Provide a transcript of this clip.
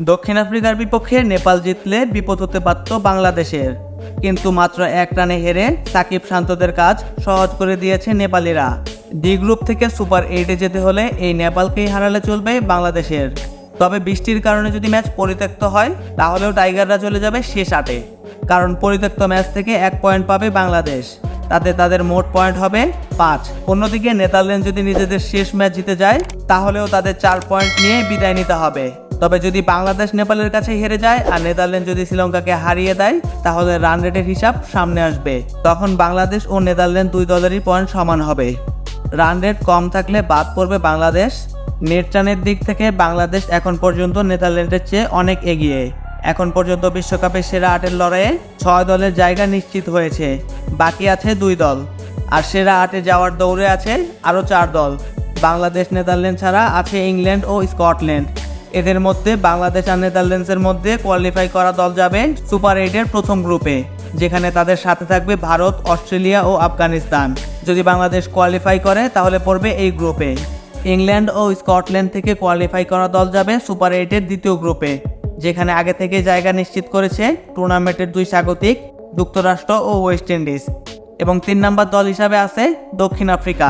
দক্ষিণ আফ্রিকার বিপক্ষে নেপাল জিতলে বিপদ হতে পারত বাংলাদেশের। কিন্তু মাত্র এক রানে হেরে সাকিব শান্তদের কাজ সহজ করে দিয়েছে নেপালিরা। ডি গ্রুপ থেকে সুপার এইটে যেতে হলে এই নেপালকেই হারালে চলবে বাংলাদেশের। তবে বৃষ্টির কারণে যদি ম্যাচ পরিত্যক্ত হয়, তাহলেও টাইগাররা চলে যাবে শেষ আটে। কারণ পরিত্যক্ত ম্যাচ থেকে এক পয়েন্ট পাবে বাংলাদেশ। তাতে তাদের মোট পয়েন্ট হবে পাঁচ। অন্যদিকে নেদারল্যান্ড যদি নিজেদের শেষ ম্যাচ জিতে যায়, তাহলেও তাদের চার পয়েন্ট নিয়ে বিদায় নিতে হবে। তবে যদি বাংলাদেশ নেপালের কাছে হেরে যায় আর নেদারল্যান্ড যদি শ্রীলঙ্কাকে হারিয়ে দেয়, তাহলে রান রেটের হিসাব সামনে আসবে। তখন বাংলাদেশ ও নেদারল্যান্ড দুই দলেরই পয়েন্ট সমান হবে। রান রেট কম থাকলে বাদ পড়বে বাংলাদেশ। নেট রানের দিক থেকে বাংলাদেশ এখন পর্যন্ত নেদারল্যান্ডের চেয়ে অনেক এগিয়ে। এখন পর্যন্ত বিশ্বকাপের সেরা আটের লড়াইয়ে ছয় দলের জায়গা নিশ্চিত হয়েছে। বাকি আছে দুই দল। আর সেরা আটে যাওয়ার দৌড়ে আছে আরও চার দল। বাংলাদেশ নেদারল্যান্ড ছাড়া আছে ইংল্যান্ড ও স্কটল্যান্ড। এদের মধ্যে বাংলাদেশ আর নেদারল্যান্ডসের মধ্যে কোয়ালিফাই করা দল যাবে সুপার এইটের প্রথম গ্রুপে যেখানে তাদের সাথে থাকবে ভারত, অস্ট্রেলিয়া ও আফগানিস্তান। যদি বাংলাদেশ কোয়ালিফাই করে, তাহলে পড়বে এই গ্রুপে ইংল্যান্ড ও স্কটল্যান্ড থেকে কোয়ালিফাই করা দল যাবে সুপার এইটের দ্বিতীয় গ্রুপে যেখানে আগে থেকে জায়গা নিশ্চিত করেছে টুর্নামেন্টের দুই স্বাগতিক, যুক্তরাষ্ট্র ও ওয়েস্ট ইন্ডিজ এবং তিন নম্বর দল হিসাবে আছে দক্ষিণ আফ্রিকা।